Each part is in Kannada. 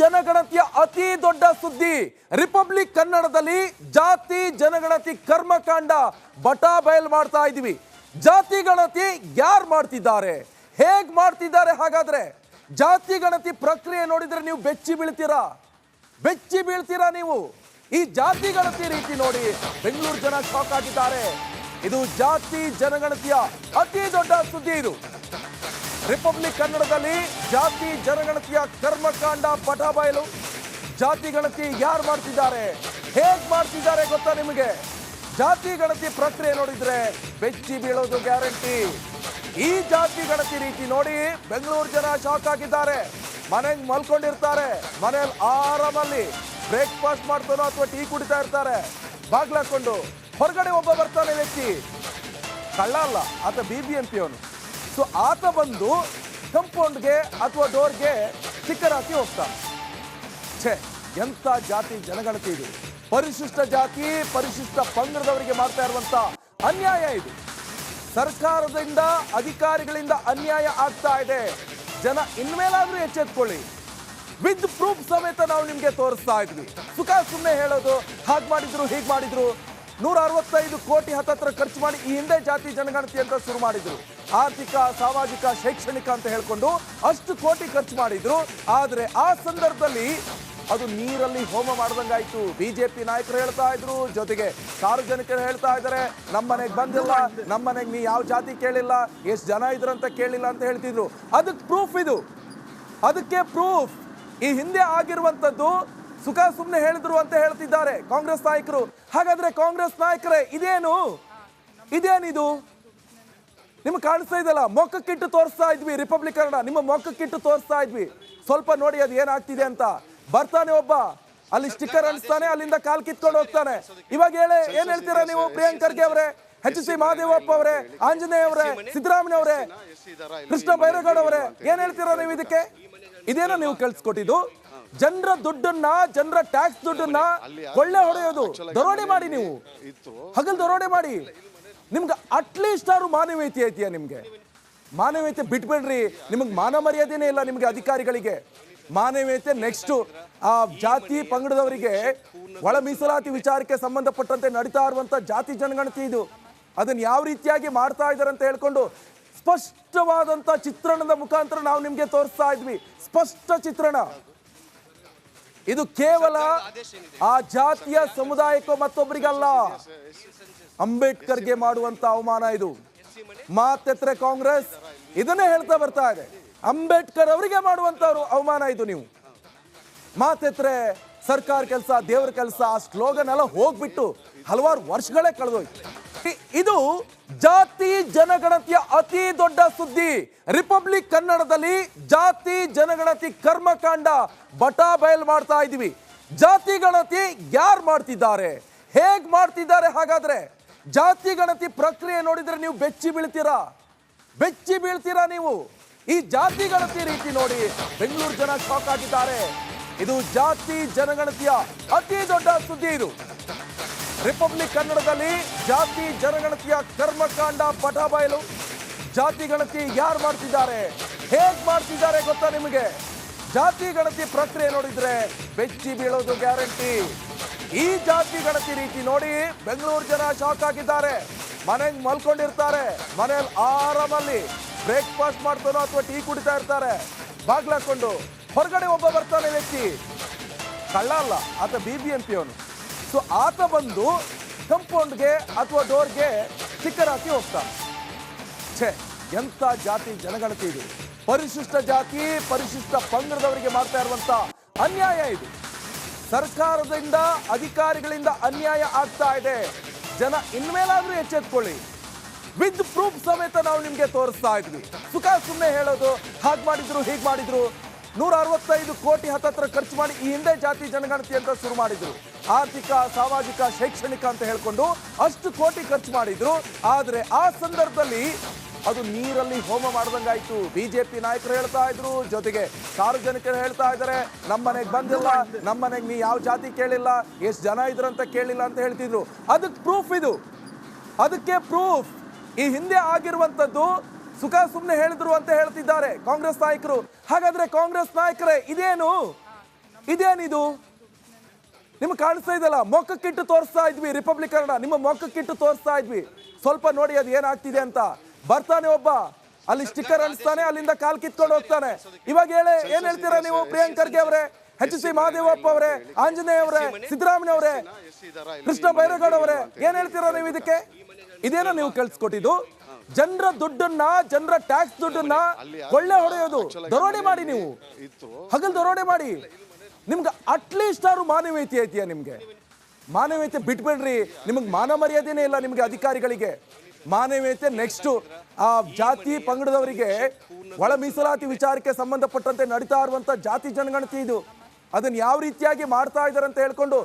ಜನಗಣತಿಯ ಅತಿ ದೊಡ್ಡ ಸುದ್ದಿ. ರಿಪಬ್ಲಿಕ್ ಕನ್ನಡದಲ್ಲಿ ಜಾತಿ ಜನಗಣತಿ ಕರ್ಮಕಾಂಡ ಬಟಾ ಬಯಲ್ ಮಾಡ್ತಾ ಇದೀವಿ ಜಾತಿ ಗಣತಿ ಯಾರು ಮಾಡ್ತಿದ್ದಾರೆ? ಹೇಗ್ ಮಾಡ್ತಿದ್ದಾರೆ ಹಾಗಾದ್ರೆ? ಜಾತಿ ಗಣತಿ ಪ್ರಕ್ರಿಯೆ ನೋಡಿದ್ರೆ ನೀವು ಬೆಚ್ಚಿ ಬೀಳ್ತೀರಾ? ಬೆಚ್ಚಿ ಬೀಳ್ತೀರಾ ನೀವು? ಈ ಜಾತಿ ಗಣತಿ ರೀತಿ ನೋಡಿ ಬೆಂಗಳೂರು ಜನ ಶಾಕ್ ಆಗಿದ್ದಾರೆ. ಇದು ಜಾತಿ ಜನಗಣತಿಯ ಅತಿ ದೊಡ್ಡ ಸುದ್ದಿ ಇದು. ರಿಪಬ್ಲಿಕ್ ಕನ್ನಡದಲ್ಲಿ ಜಾತಿ, ಜನಗಣತಿಯ ಕರ್ಮಕಾಂಡ, ಪಟ ಜಾತಿ ಗಣತಿ ಯಾರು ಮಾಡ್ತಿದ್ದಾರೆ? ಹೇಗ್ ಮಾಡ್ತಿದ್ದಾರೆ ಗೊತ್ತಾ ನಿಮಗೆ? ಜಾತಿ ಗಣತಿ ಪ್ರಕ್ರಿಯೆ ನೋಡಿದ್ರೆ ಬೆಚ್ಚಿ ಬೀಳೋದು ಗ್ಯಾರಂಟಿ. ಈ ಜಾತಿ ಗಣತಿ ರೀತಿ ನೋಡಿ ಬೆಂಗಳೂರು ಜನ ಶಾಕ್ ಆಗಿದ್ದಾರೆ. ಮನೆಗೆ ಮಲ್ಕೊಂಡಿರ್ತಾರೆ. ಮನೇಲಿ ಆರಾಮಲ್ಲಿ ಬ್ರೇಕ್ಫಾಸ್ಟ್ ಮಾಡ್ತಾನೋ ಅಥವಾ ಟೀ ಕುಡಿತಾ ಇರ್ತಾರೆ. ಬಾಗ್ಲಾಕೊಂಡು ಹೊರಗಡೆ ಒಬ್ಬ ಬರ್ತಾನೆ ವ್ಯಕ್ತಿ. ಕಳ್ಳ ಅಲ್ಲ, ಆತ ಬಿ ಬಿ ಎಂ ಪಿ ಅವನು. ಸೊ ಆತ ಬಂದು ಕಂಪೌಂಡ್ಗೆ ಅಥವಾ ಡೋರ್ಗೆ ಹಾಕಿ ಹೋಗ್ತಾನೆ. ಛೇ, ಎಂಥ ಜಾತಿ ಜನಗಣತಿ ಇದು. ಪರಿಶಿಷ್ಟ ಜಾತಿ, ಪರಿಶಿಷ್ಟ ಪಂಗಡದವರಿಗೆ ಮಾಡ್ತಾ ಇರುವಂತ ಅನ್ಯಾಯ ಇದು. ಸರ್ಕಾರದಿಂದ, ಅಧಿಕಾರಿಗಳಿಂದ ಅನ್ಯಾಯ ಆಗ್ತಾ ಇದೆ. ಜನ ಇನ್ಮೇಲಾದ್ರೂ ಎಚ್ಚೆತ್ಕೊಳ್ಳಿ. ವಿತ್ ಪ್ರೂಫ್ ಸಮೇತ ನಾವು ನಿಮ್ಗೆ ತೋರಿಸ್ತಾ ಇದ್ವಿ. ಸುಖ ಸುಮ್ಮನೆ ಹೇಳೋದು, ಹಾಗೆ ಮಾಡಿದ್ರು, ಹೀಗೆ ಮಾಡಿದ್ರು. ನೂರ ಅರವತ್ತೈದು ಕೋಟಿ ಹತ್ತತ್ರ ಖರ್ಚು ಮಾಡಿ ಈ ಹಿಂದೆ ಜಾತಿ ಜನಗಣತಿ ಅಂತ ಶುರು ಮಾಡಿದ್ರು. ಆರ್ಥಿಕ, ಸಾಮಾಜಿಕ, ಶೈಕ್ಷಣಿಕ ಅಂತ ಹೇಳ್ಕೊಂಡು ಅಷ್ಟು ಕೋಟಿ ಖರ್ಚು ಮಾಡಿದ್ರು. ಆದರೆ ಆ ಸಂದರ್ಭದಲ್ಲಿ ಅದು ನೀರಲ್ಲಿ ಹೋಮ ಮಾಡ್ದಂಗಾಯ್ತು. ಬಿಜೆಪಿ ನಾಯಕರು ಹೇಳ್ತಾ ಇದ್ರು, ಜೊತೆಗೆ ಸಾರ್ವಜನಿಕರು ಹೇಳ್ತಾ ಇದ್ದಾರೆ ನಮ್ಮ ಮನೆಗೆ ಬಂದಿಲ್ಲ ನಮ್ಮ ಮನೆಗೆ ನೀ ಯಾವ ಜಾತಿ ಕೇಳಿಲ್ಲ, ಎಷ್ಟು ಜನ ಇದ್ರಂತ ಕೇಳಿಲ್ಲ ಅಂತ ಹೇಳ್ತಿದ್ರು. ಅದಕ್ಕೆ ಪ್ರೂಫ್ ಇದು. ಅದಕ್ಕೆ ಪ್ರೂಫ್ ಈ ಹಿಂದೆ ಆಗಿರುವಂತದ್ದು ಸುಖ ಸುಮ್ಮನೆ ಹೇಳಿದ್ರು ಅಂತ ಹೇಳ್ತಿದ್ದಾರೆ ಕಾಂಗ್ರೆಸ್ ನಾಯಕರು. ಹಾಗಾದ್ರೆ ಕಾಂಗ್ರೆಸ್ ನಾಯಕರೇ, ಇದೇನು? ಇದೇನಿದು? ನಿಮ್ಗೆ ಕಾಣಿಸ್ತಾ ಇದೆಯಲ್ಲ ಮೊಕ್ಕಕ್ಕಿಟ್ಟು ತೋರಿಸ್ತಾ ಇದ್ವಿ ರಿಪಬ್ಲಿಕ್ ಕನ್ನಡ ನಿಮ್ಮ ಮೊಕ್ಕಕ್ಕಿಟ್ಟು ತೋರಿಸ್ತಾ ಇದ್ವಿ. ಸ್ವಲ್ಪ ನೋಡಿ ಅದು ಏನಾಗ್ತಿದೆ ಅಂತ. ಬರ್ತಾನೆ ಒಬ್ಬ. ಅಲ್ಲಿ ಸ್ಟಿಕ್ಕರ್ ಅನ್ಸ್ತಾನೆ, ಅಲ್ಲಿಂದ ಕಾಲ್ ಕಿತ್ಕೊಂಡು ಹೋಗ್ತಾನೆ. ಇವಾಗ ಹೇಳಿ, ಏನ್ ಹೇಳ್ತೀರಾ ನೀವು ಪ್ರಿಯಾಂಕರ್ಗೆ ಅವರೇ ಎಚ್ ಸಿ ಮಹಾದೇವಪ್ಪ ಅವರೇ, ಆಂಜನೇಯ ಅವರೇ, ಸಿದ್ದರಾಮಯ್ಯ ಅವರೇ, ಕೃಷ್ಣ ಬೈರೇಗೌಡ ಅವರೇ, ಏನ್ ಹೇಳ್ತೀರಾ ನೀವು ಇದಕ್ಕೆ? ಇದೇನೋ ನೀವು ಕಳ್ಸಿಕೊಟ್ಟಿದ್ದು. ಜನರ ದುಡ್ಡನ್ನ, ಜನರ ಟ್ಯಾಕ್ಸ್ ದುಡ್ಡನ್ನ ಒಳ್ಳೆ ಹೊಡೆಯೋದು. ದರೋಡೆ ಮಾಡಿ ನೀವು. ಹಗಲ್ ದರೋಡೆ ಮಾಡಿ. ನಿಮ್ಗೆ ಅಟ್ಲೀಸ್ಟ್ ಆದ್ರೂ ಮಾನವೀಯತೆ ಐತಿಯಾ ನಿಮಗೆ? ಮಾನವೀಯತೆ ಬಿಟ್ಬಿಡ್ರಿ. ನಿಮಗೆ ಮಾನ ಮರ್ಯಾದೆನೇ ಇಲ್ಲ ನಿಮಗೆ ಅಧಿಕಾರಿಗಳಿಗೆ. ಮಾನವೀಯತೆ ನೆಕ್ಸ್ಟ್ ಆ ಜಾತಿ ಪಂಗಡದವರಿಗೆ ಒಳ ಮೀಸಲಾತಿ ವಿಚಾರಕ್ಕೆ ಸಂಬಂಧಪಟ್ಟಂತೆ ನಡೀತಾ ಇರುವಂತ ಜಾತಿ ಜನಗಣತಿ ಇದು. ಅದನ್ನ ಯಾವ ರೀತಿಯಾಗಿ ಮಾಡ್ತಾ ಇದ್ದಾರೆ ಅಂತ ಹೇಳ್ಕೊಂಡು ಸ್ಪಷ್ಟವಾದಂತ ಚಿತ್ರಣದ ಮುಖಾಂತರ ನಾವು ನಿಮಗೆ ತೋರಿಸ್ತಾ ಇದ್ವಿ. ಸ್ಪಷ್ಟ ಚಿತ್ರಣ. ಇದು ಕೇವಲ ಆ ಜಾತಿಯ ಸಮುದಾಯಕ್ಕೂ ಮತ್ತೊಬ್ಬರಿಗಲ್ಲ ಅಂಬೇಡ್ಕರ್ಗೆ ಮಾಡುವಂತ ಅವಮಾನ ಇದು. ಮಾತೆತ್ರೆ ಕಾಂಗ್ರೆಸ್ ಇದನ್ನೇ ಹೇಳ್ತಾ ಬರ್ತಾ ಇದೆ. ಅಂಬೇಡ್ಕರ್ ಅವರಿಗೆ ಮಾಡುವಂತ ಅವಮಾನ ಇದು ನೀವು. ಮಾತೆತ್ರೆ ಸರ್ಕಾರ ಕೆಲಸ, ದೇವರ ಕೆಲಸ, ಆ ಸ್ಲೋಗನ್ ಎಲ್ಲ ಹೋಗ್ಬಿಟ್ಟು ಹಲವಾರು ವರ್ಷಗಳೇ ಕಳೆದೋಯ್ತು. ಇದು ಜಾತಿ ಜನಗಣತಿಯ ಅತಿ ದೊಡ್ಡ ಸುದ್ದಿ. ರಿಪಬ್ಲಿಕ್ ಕನ್ನಡದಲ್ಲಿ ಜಾತಿ ಜನಗಣತಿ ಕರ್ಮಕಾಂಡ ಬಟಾ ಬಯಲ್ ಮಾಡ್ತಾ ಇದೀವಿ ಜಾತಿ ಗಣತಿ ಯಾರು ಮಾಡ್ತಿದ್ದಾರೆ? ಹೇಗ್ ಮಾಡ್ತಿದ್ದಾರೆ ಹಾಗಾದ್ರೆ? ಜಾತಿ ಗಣತಿ ಪ್ರಕ್ರಿಯೆ ನೋಡಿದ್ರೆ ನೀವು ಬೆಚ್ಚಿ ಬೀಳ್ತೀರಾ? ಬೆಚ್ಚಿ ಬೀಳ್ತೀರಾ ನೀವು? ಈ ಜಾತಿ ಗಣತಿ ರೀತಿ ನೋಡಿ ಬೆಂಗಳೂರು ಜನ ಶಾಕ್ ಆಗಿದ್ದಾರೆ. ಇದು ಜಾತಿ ಜನಗಣತಿಯ ಅತಿ ದೊಡ್ಡ ಸುದ್ದಿ ಇದು. ರಿಪಬ್ಲಿಕ್ ಕನ್ನಡದಲ್ಲಿ ಜಾತಿ ಜನಗಣತಿಯ ಕರ್ಮಕಾಂಡ ಪಟ ಬಯಲು. ಜಾತಿ ಗಣತಿ ಯಾರು ಮಾಡ್ತಿದ್ದಾರೆ? ಹೇಗ್ ಮಾಡ್ತಿದ್ದಾರೆ ಗೊತ್ತಾ ನಿಮಗೆ? ಜಾತಿ ಗಣತಿ ಪ್ರಕ್ರಿಯೆ ನೋಡಿದ್ರೆ ಬೆಚ್ಚಿ ಬೀಳೋದು ಗ್ಯಾರಂಟಿ. ಈ ಜಾತಿ ಗಣತಿ ರೀತಿ ನೋಡಿ ಬೆಂಗಳೂರು ಜನ ಶಾಕ್ ಆಗಿದ್ದಾರೆ. ಮನೆಗೆ ಮಲ್ಕೊಂಡಿರ್ತಾರೆ. ಮನೇಲಿ ಆರಾಮಲ್ಲಿ ಬ್ರೇಕ್ಫಾಸ್ಟ್ ಮಾಡ್ತಾರೋ ಅಥವಾ ಟೀ ಕುಡಿತಾ ಇರ್ತಾರೆ. ಬಾಗ್ಲಾಕೊಂಡು ಹೊರಗಡೆ ಒಬ್ಬ ಬರ್ತಾನೆ ವ್ಯಕ್ತಿ. ಕಳ್ಳ ಅಲ್ಲ, ಆತ ಬಿ ಬಿ ಎಂ ಪಿ ಅವನು. ಸೊ ಆತ ಬಂದು ಕಂಪೌಂಡ್ಗೆ ಅಥವಾ ಡೋರ್ಗೆ ಸ್ಟಿಕ್ಕರ್ ಹಾಕಿ ಹೋಗ್ತಾನೆ. ಛೇ, ಎಂಥ ಜಾತಿ ಜನಗಣತಿ ಇದು. ಪರಿಶಿಷ್ಟ ಜಾತಿ, ಪರಿಶಿಷ್ಟ ಪಂಗಡದವರಿಗೆ ಮಾಡ್ತಾ ಇರುವಂತ ಅನ್ಯಾಯ ಇದು. ಸರ್ಕಾರದಿಂದ, ಅಧಿಕಾರಿಗಳಿಂದ ಅನ್ಯಾಯ ಆಗ್ತಾ ಇದೆ. ಜನ ಇನ್ಮೇಲಾದ್ರೂ ಎಚ್ಚೆತ್ಕೊಳ್ಳಿ. ವಿತ್ ಪ್ರೂಫ್ ಸಮೇತ ನಾವು ನಿಮ್ಗೆ ತೋರಿಸ್ತಾ ಇದ್ವಿ. ಸುಖ ಸುಮ್ಮನೆ ಹೇಳೋದು, ಹಾಗೆ ಮಾಡಿದ್ರು, ಹೀಗೆ ಮಾಡಿದ್ರು. ನೂರ ಅರವತ್ತೈದು ಕೋಟಿ ಹತ್ತತ್ರ ಖರ್ಚು ಮಾಡಿ ಈ ಹಿಂದೆ ಜಾತಿ ಜನಗಣತಿ ಅಂತ ಶುರು ಮಾಡಿದ್ರು. ಆರ್ಥಿಕ, ಸಾಮಾಜಿಕ, ಶೈಕ್ಷಣಿಕ ಅಂತ ಹೇಳ್ಕೊಂಡು ಅಷ್ಟು ಕೋಟಿ ಖರ್ಚು ಮಾಡಿದ್ರು. ಆದರೆ ಆ ಸಂದರ್ಭದಲ್ಲಿ ಅದು ನೀರಲ್ಲಿ ಹೋಮ ಮಾಡ್ದಂಗಾಯ್ತು. ಬಿಜೆಪಿ ನಾಯಕರು ಹೇಳ್ತಾ ಇದ್ರು, ಜೊತೆಗೆ ಸಾರ್ವಜನಿಕರು ಹೇಳ್ತಾ ಇದ್ದಾರೆ ನಮ್ಮ ಮನೆಗೆ ಬಂದಿಲ್ಲ ನಮ್ಮ ಮನೆಗೆ ನೀ ಯಾವ ಜಾತಿ ಕೇಳಿಲ್ಲ, ಎಷ್ಟು ಜನ ಇದ್ರಂತ ಕೇಳಿಲ್ಲ ಅಂತ ಹೇಳ್ತಿದ್ರು. ಅದಕ್ಕೆ ಪ್ರೂಫ್ ಇದು. ಅದಕ್ಕೆ ಪ್ರೂಫ್ ಈ ಹಿಂದೆ ಆಗಿರುವಂತದ್ದು ಸುಖ ಸುಮ್ಮನೆ ಹೇಳಿದ್ರು ಅಂತ ಹೇಳ್ತಿದ್ದಾರೆ ಕಾಂಗ್ರೆಸ್ ನಾಯಕರು. ಹಾಗಾದ್ರೆ ಕಾಂಗ್ರೆಸ್ ನಾಯಕರೇ, ಇದೇನು? ಇದೇನಿದು ನಿಮ್ಗೆ ಕಾಣಿಸ್ತಾ ಇದೆಯಲ್ಲ ಮೊಕ್ಕಕ್ಕಿಟ್ಟು ತೋರಿಸ್ತಾ ಇದ್ವಿ ಕನ್ನಡ ನಿಮ್ಮ ಮೊಕ್ಕಕ್ಕಿಟ್ಟು ತೋರಿಸ್ತಾ ಇದ್ವಿ. ಸ್ವಲ್ಪ ನೋಡಿ ಅದು ಏನಾಗ್ತಿದೆ ಅಂತ. ಬರ್ತಾನೆ ಒಬ್ಬ, ಅಲ್ಲಿ ಸ್ಟಿಕ್ಕರ್ ಅನಿಸ್ತಾನೆ ಅಲ್ಲಿಂದ ಕಾಲ್ ಕಿತ್ಕೊಂಡು ಹೋಗ್ತಾನೆ. ಇವಾಗ ಹೇಳಿ, ಏನ್ ಹೇಳ್ತೀರಾ ನೀವು ಪ್ರಿಯಾಂಕ್ ಖರ್ಗೆ ಅವರೇ ಎಚ್ ಸಿ ಮಹಾದೇವಪ್ಪ ಅವರೇ, ಆಂಜನೇಯ ಅವರೇ, ಸಿದ್ದರಾಮಯ್ಯ ಅವರೇ, ಕೃಷ್ಣ ಬೈರೇಗೌಡ ಅವರೇ, ಏನ್ ಹೇಳ್ತೀರಾ ನೀವು ಇದಕ್ಕೆ? ಇದೇನೋ ನೀವು ಕಳ್ಸಿಕೊಟ್ಟಿದ್ದು? ಜನರ ದುಡ್ಡನ್ನ ಜನರ ಟ್ಯಾಕ್ಸ್ ದುಡ್ಡನ್ನ ಒಳ್ಳೆ ಹೊಡೆಯೋದು. ದರೋಡೆ ಮಾಡಿ ನೀವು. ಹಗಲ್ ದರೋಡೆ ಮಾಡಿ. ನಿಮ್ಗೆ ಅಟ್ಲೀಸ್ಟ್ ಅವರು ಮಾನವೀಯತೆ ಐತಿಯಾ ನಿಮ್ಗೆ? ಮಾನವೀಯತೆ ಬಿಟ್ಬಿಡ್ರಿ. ನಿಮಗೆ ಮಾನ ಮರ್ಯಾದೆನೇ ಇಲ್ಲ ನಿಮ್ಗೆ ಅಧಿಕಾರಿಗಳಿಗೆ. ಮಾನವೀಯತೆ ನೆಕ್ಸ್ಟ್ ಆ ಜಾತಿ ಪಂಗಡದವರಿಗೆ ಒಳ ಮೀಸಲಾತಿ ವಿಚಾರಕ್ಕೆ ಸಂಬಂಧಪಟ್ಟಂತೆ ನಡೀತಾ ಇರುವಂತ ಜಾತಿ ಜನಗಣತಿ ಇದು. ಅದನ್ನ ಯಾವ ರೀತಿಯಾಗಿ ಮಾಡ್ತಾ ಇದ್ದಾರೆ ಅಂತ ಹೇಳ್ಕೊಂಡು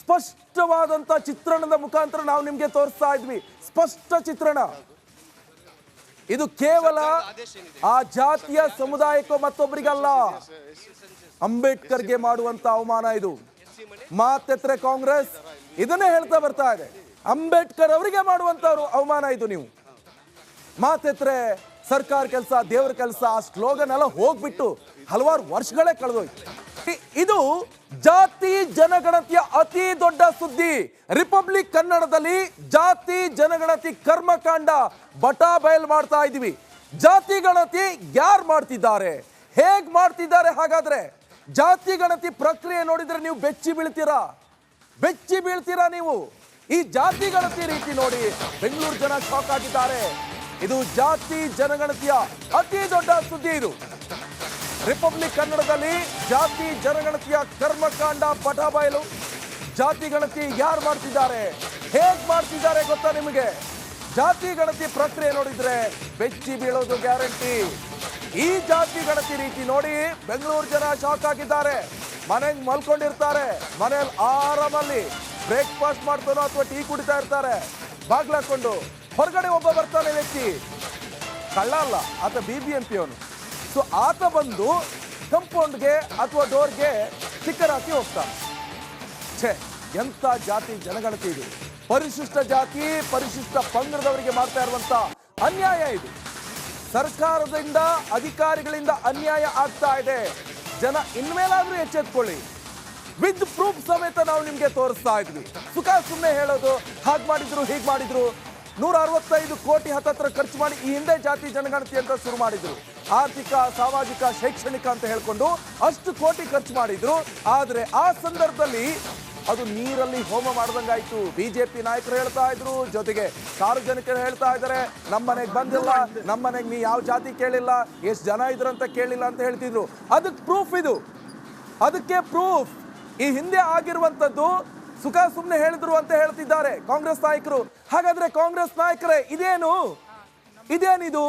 ಸ್ಪಷ್ಟವಾದಂತ ಚಿತ್ರಣದ ಮುಖಾಂತರ ನಾವು ನಿಮ್ಗೆ ತೋರಿಸ್ತಾ ಇದ್ವಿ. ಸ್ಪಷ್ಟ ಚಿತ್ರಣ. ಇದು ಕೇವಲ ಆ ಜಾತಿಯ ಸಮುದಾಯಕ್ಕೂ ಮತ್ತೊಬ್ಬರಿಗಲ್ಲ ಅಂಬೇಡ್ಕರ್ಗೆ ಮಾಡುವಂತ ಅವಮಾನ ಇದು ಮಾತೆತ್ರೆ ಕಾಂಗ್ರೆಸ್ ಇದನ್ನೇ ಹೇಳ್ತಾ ಬರ್ತಾ ಇದೆ ಅಂಬೇಡ್ಕರ್ ಅವರಿಗೆ ಮಾಡುವಂತ ಅವಮಾನ ಇದು ನೀವು ಮಾತೆತ್ರೆ ಸರ್ಕಾರ ಕೆಲಸ ದೇವರ ಕೆಲಸ ಆ ಸ್ಲೋಗನ್ ಎಲ್ಲ ಹೋಗ್ಬಿಟ್ಟು ಹಲವಾರು ವರ್ಷಗಳೇ ಕಳೆದೋಯ್ತು ಇದು ಜಾತಿ ಜನಗಣತಿಯ ಅತಿ ದೊಡ್ಡ ಸುದ್ದಿ. ರಿಪಬ್ಲಿಕ್ ಕನ್ನಡದಲ್ಲಿ ಜಾತಿ ಜನಗಣತಿ ಕರ್ಮಕಾಂಡ ಬಟಾ ಬಯಲ್ ಮಾಡ್ತಾ ಇದೀವಿ ಜಾತಿ ಗಣತಿ ಯಾರು ಮಾಡ್ತಿದ್ದಾರೆ? ಹೇಗ್ ಮಾಡ್ತಿದ್ದಾರೆ ಹಾಗಾದ್ರೆ? ಜಾತಿ ಗಣತಿ ಪ್ರಕ್ರಿಯೆ ನೋಡಿದ್ರೆ ನೀವು ಬೆಚ್ಚಿ ಬೀಳ್ತೀರಾ? ಬೆಚ್ಚಿ ಬೀಳ್ತೀರಾ ನೀವು? ಈ ಜಾತಿ ಗಣತಿ ರೀತಿ ನೋಡಿ ಬೆಂಗಳೂರು ಜನ ಶಾಕ್ ಆಗಿದ್ದಾರೆ. ಇದು ಜಾತಿ ಜನಗಣತಿಯ ಅತಿ ದೊಡ್ಡ ಸುದ್ದಿ ಇದು. ರಿಪಬ್ಲಿಕ್ ಕನ್ನಡದಲ್ಲಿ ಜಾತಿ ಜನಗಣತಿಯ ಕರ್ಮಕಾಂಡ ಪಟಾಬಯಲು ಜಾತಿ ಗಣತಿ ಯಾರು ಮಾಡ್ತಿದ್ದಾರೆ? ಹೇಗ್ ಮಾಡ್ತಿದ್ದಾರೆ ಗೊತ್ತಾ ನಿಮಗೆ? ಜಾತಿ ಗಣತಿ ಪ್ರಕ್ರಿಯೆ ನೋಡಿದ್ರೆ ಬೆಚ್ಚಿ ಬೀಳೋದು ಗ್ಯಾರಂಟಿ. ಈ ಜಾತಿ ಗಣತಿ ರೀತಿ ನೋಡಿ ಬೆಂಗಳೂರು ಜನ ಶಾಕ್ ಆಗಿದ್ದಾರೆ. ಮನೆಗೆ ಮಲ್ಕೊಂಡಿರ್ತಾರೆ. ಮನೇಲಿ ಆರಾಮಲ್ಲಿ ಬ್ರೇಕ್ಫಾಸ್ಟ್ ಮಾಡ್ತಾರೋ ಅಥವಾ ಟೀ ಕುಡಿತಾ ಇರ್ತಾರೆ. ಬಾಗ್ಲಾಕೊಂಡು ಹೊರಗಡೆ ಒಬ್ಬ ಬರ್ತಾನೆ ವ್ಯಕ್ತಿ. ಕಳ್ಳ ಅಲ್ಲ, ಆತ ಬಿ ಬಿ ಎಂ ಪಿ ಅವನು. ಸೊ ಆತ ಬಂದು ಕಂಪೌಂಡ್ಗೆ ಅಥವಾ ಡೋರ್ಗೆ ಹಾಕಿ ಹೋಗ್ತಾನೆ ಛೇ, ಎಂಥ ಜಾತಿ ಜನಗಣತಿ ಇದು. ಪರಿಶಿಷ್ಟ ಜಾತಿ, ಪರಿಶಿಷ್ಟ ಪಂಗಡದವರಿಗೆ ಮಾಡ್ತಾ ಇರುವಂತ ಅನ್ಯಾಯ ಇದು. ಸರ್ಕಾರದಿಂದ, ಅಧಿಕಾರಿಗಳಿಂದ ಅನ್ಯಾಯ ಆಗ್ತಾ ಇದೆ. ಜನ ಇನ್ಮೇಲಾದರೂ ಎಚ್ಚೆತ್ಕೊಳ್ಳಿ. ವಿತ್ ಪ್ರೂಫ್ ಸಮೇತ ನಾವು ನಿಮಗೆ ತೋರಿಸ್ತಾ ಇದ್ವಿ. ಸುಖ ಸುಮ್ಮನೆ ಹೇಳೋದು, ಹಾಗೆ ಮಾಡಿದ್ರು, ಹೀಗೆ ಮಾಡಿದ್ರು ನೂರ ಅರವತ್ತೈದು ಕೋಟಿ ಹತ್ತತ್ರ ಖರ್ಚು ಮಾಡಿ ಈ ಹಿಂದೆ ಜಾತಿ ಜನಗಣತಿ ಅಂತ ಶುರು ಮಾಡಿದ್ರು. ಆರ್ಥಿಕ, ಸಾಮಾಜಿಕ, ಶೈಕ್ಷಣಿಕ ಅಂತ ಹೇಳ್ಕೊಂಡು ಅಷ್ಟು ಕೋಟಿ ಖರ್ಚು ಮಾಡಿದ್ರು. ಆದರೆ ಆ ಸಂದರ್ಭದಲ್ಲಿ ಅದು ನೀರಲ್ಲಿ ಹೋಮ ಮಾಡ್ದಂಗಾಯ್ತು. ಬಿಜೆಪಿ ನಾಯಕರು ಹೇಳ್ತಾ ಇದ್ರು, ಜೊತೆಗೆ ಸಾರ್ವಜನಿಕರು ಹೇಳ್ತಾ ಇದ್ದಾರೆ ನಮ್ಮ ಮನೆಗೆ ಬಂದಿಲ್ಲ ನಮ್ಮನೆಗೆ ನೀ ಯಾವ ಜಾತಿ ಕೇಳಿಲ್ಲ, ಎಷ್ಟು ಜನ ಇದ್ರಂತ ಕೇಳಿಲ್ಲ ಅಂತ ಹೇಳ್ತಿದ್ರು. ಅದಕ್ಕೆ ಪ್ರೂಫ್ ಇದು. ಅದಕ್ಕೆ ಪ್ರೂಫ್ ಈ ಹಿಂದೆ ಆಗಿರುವಂತದ್ದು ಸುಖ ಸುಮ್ಮನೆ ಹೇಳಿದ್ರು ಅಂತ ಹೇಳ್ತಿದ್ದಾರೆ ಕಾಂಗ್ರೆಸ್ ನಾಯಕರು. ಹಾಗಾದ್ರೆ ಕಾಂಗ್ರೆಸ್ ನಾಯಕರೇ ಇದೇನು? ಇದೇನಿದು?